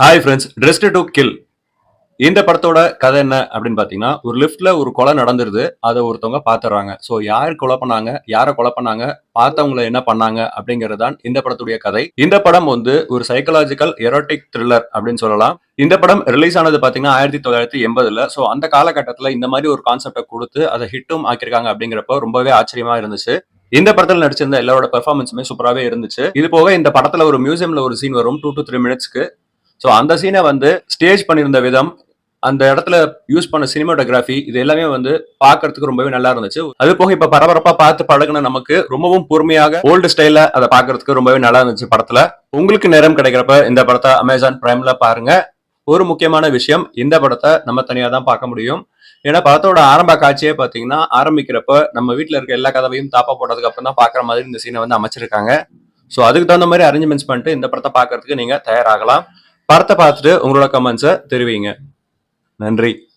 Hi friends dressed to kill இந்த படத்தோட கதை என்ன அப்படின்னு பார்த்தீங்கன்னா ஒரு லிஃப்ட்ல ஒரு கொலை நடந்துருது. அதை ஒருத்தவங்க பாத்துறாங்க. ஸோ யார் கொலை பண்ணாங்க யாரை கொலை பண்ணாங்க பார்த்தவங்கள என்ன பண்ணாங்க அப்படிங்கிறது தான் இந்த படத்துடைய கதை. இந்த படம் வந்து ஒரு சைக்கலாஜிக்கல் எரோட்டிக் த்ரில்லர் அப்படின்னு சொல்லலாம். இந்த படம் ரிலீஸ் ஆனது பார்த்தீங்கன்னா ஆயிரத்தி தொள்ளாயிரத்தி எண்பதுல. ஸோ அந்த காலகட்டத்தில் இந்த மாதிரி ஒரு கான்செப்டை கொடுத்து அதை ஹிட்டும் ஆக்கியிருக்காங்க அப்படிங்கிறப்ப ரொம்பவே ஆச்சரியமா இருந்துச்சு. இந்த படத்துல நடிச்சிருந்த எல்லாரோட பெர்ஃபார்மன்ஸுமே சூப்பராகவே இருந்துச்சு. இது போக இந்த படத்துல ஒரு மியூசியம்ல ஒரு சீன் வரும் டூ டு த்ரீ மினிட்ஸ்க்கு ஸோ அந்த சீனை வந்து ஸ்டேஜ் பண்ணியிருந்த விதம் அந்த இடத்துல யூஸ் பண்ண சினிமாட்டோகிராஃபி இது எல்லாமே வந்து பாக்குறதுக்கு ரொம்பவே நல்லா இருந்துச்சு. அது போக இப்ப பரபரப்பா பார்த்து பழகுன நமக்கு ரொம்பவும் பொறுமையாக ஓல்டு ஸ்டைல அதை பாக்குறதுக்கு ரொம்பவே நல்லா இருந்துச்சு படத்துல. உங்களுக்கு நேரம் கிடைக்கிறப்ப இந்த படத்தை அமேசான் பிரைம்ல பாருங்க. ஒரு முக்கியமான விஷயம் இந்த படத்தை நம்ம தனியா தான் பார்க்க முடியும். ஏன்னா படத்தோட ஆரம்ப காட்சியே பாத்தீங்கன்னா ஆரம்பிக்கிறப்ப நம்ம வீட்டில் இருக்க எல்லா கதவையும் தாப்பா போட்டதுக்கு அப்புறம் தான் பாக்குற மாதிரி இந்த சீனை வந்து அமைச்சிருக்காங்க. ஸோ அதுக்கு தகுந்த மாதிரி அரேஞ்ச்மெண்ட்ஸ் பண்ணிட்டு இந்த படத்தை பார்க்கறதுக்கு நீங்க தயாராகலாம். படத்தை பார்த்துட்டு உங்களோட கமெண்ட்ஸை தெரிவிங்க. நன்றி.